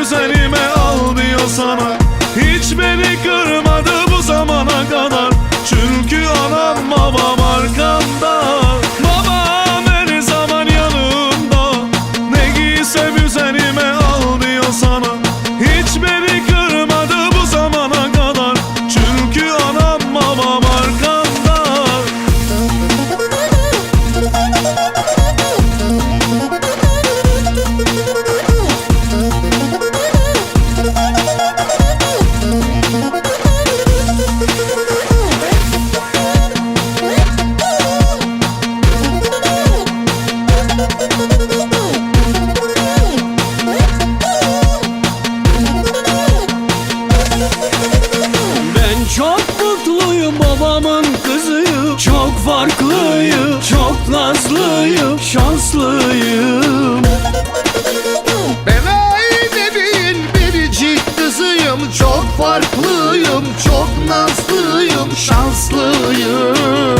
Rio de Janeiro. nazlıyım şanslıyım.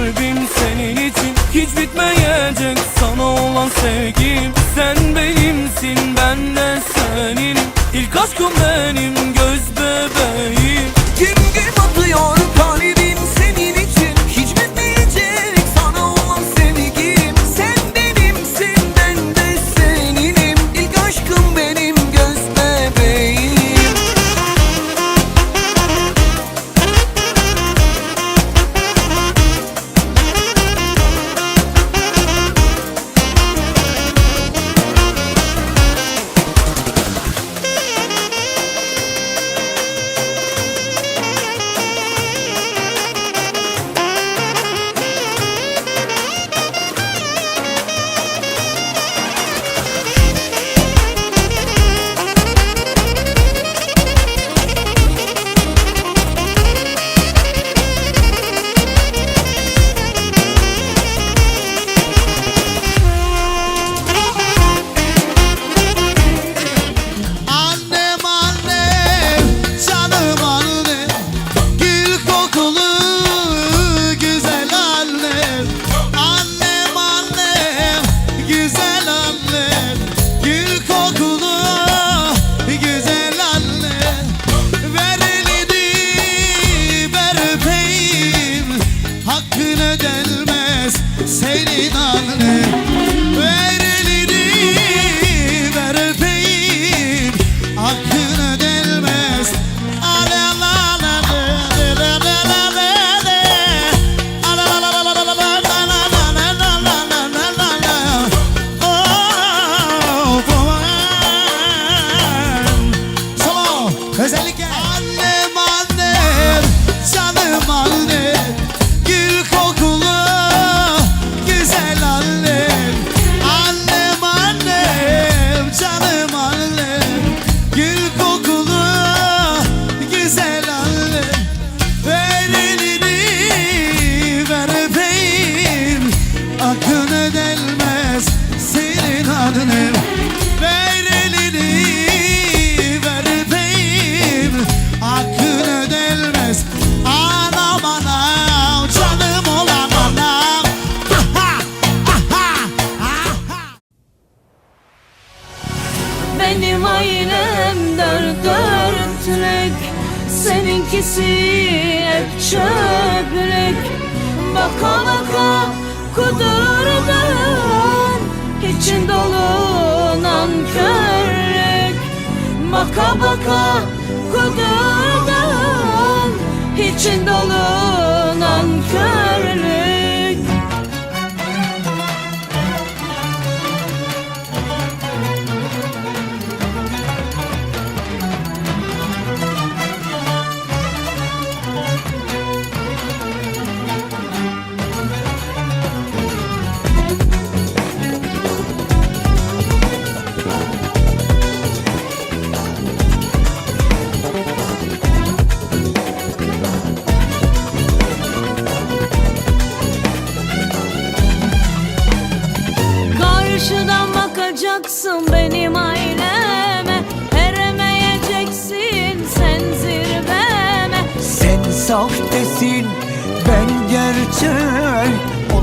Kalbim senin için hiç bitmeyecek. Sana olan sevgim Sen benimsin ben de seninim. İlk aşkım benim göz bebeğim. Baka baka kudurdun İçin dolu nankörlük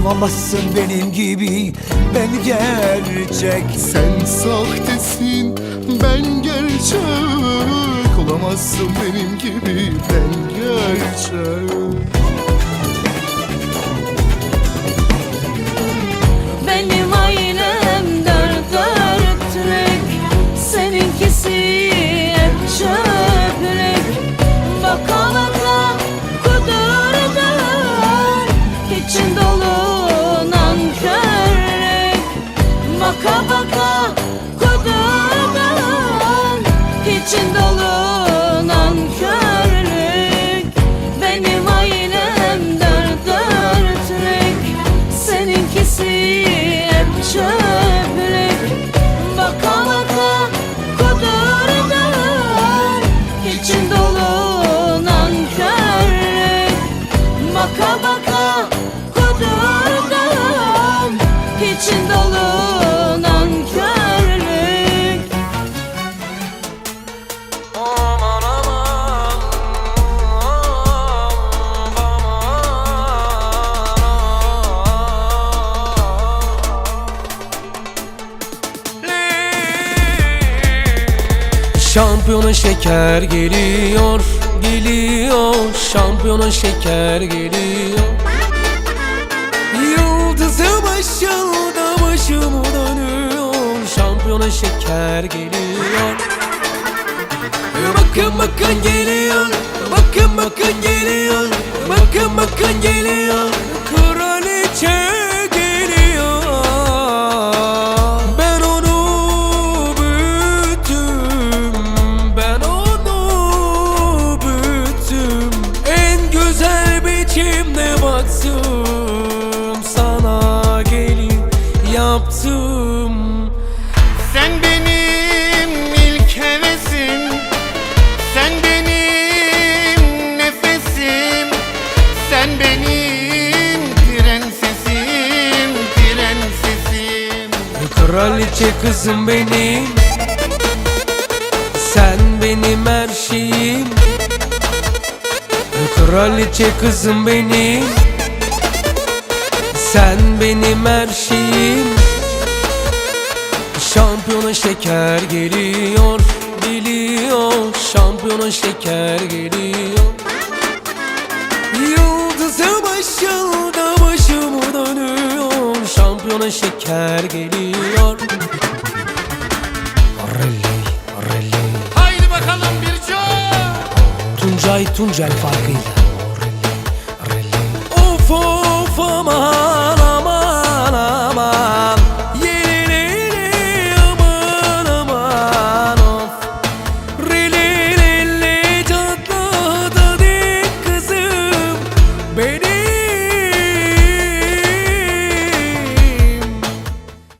Olamazsın benim gibi. Ben gerçek. Sen sahtesin ben gerçek. Olamazsın benim gibi. Ben gerçek Şampiyona şeker geliyor, geliyor. Şampiyona şeker geliyor. Yıldızı başımda başımı dönüyor. Şampiyona şeker geliyor. Bakın bakın geliyor. Bakın bakın geliyor. Bakın bakın geliyor Kraliçe kızım benim Sen benim her şeyim. Kraliçe kızım benim Sen benim her şeyim. Şampiyona şeker geliyor Geliyor Şampiyona şeker geliyor. Yıldızı başında başımı dönüyor. Şampiyona şeker geliyor Tuncay Tuncel farkıyla. Of of aman aman aman.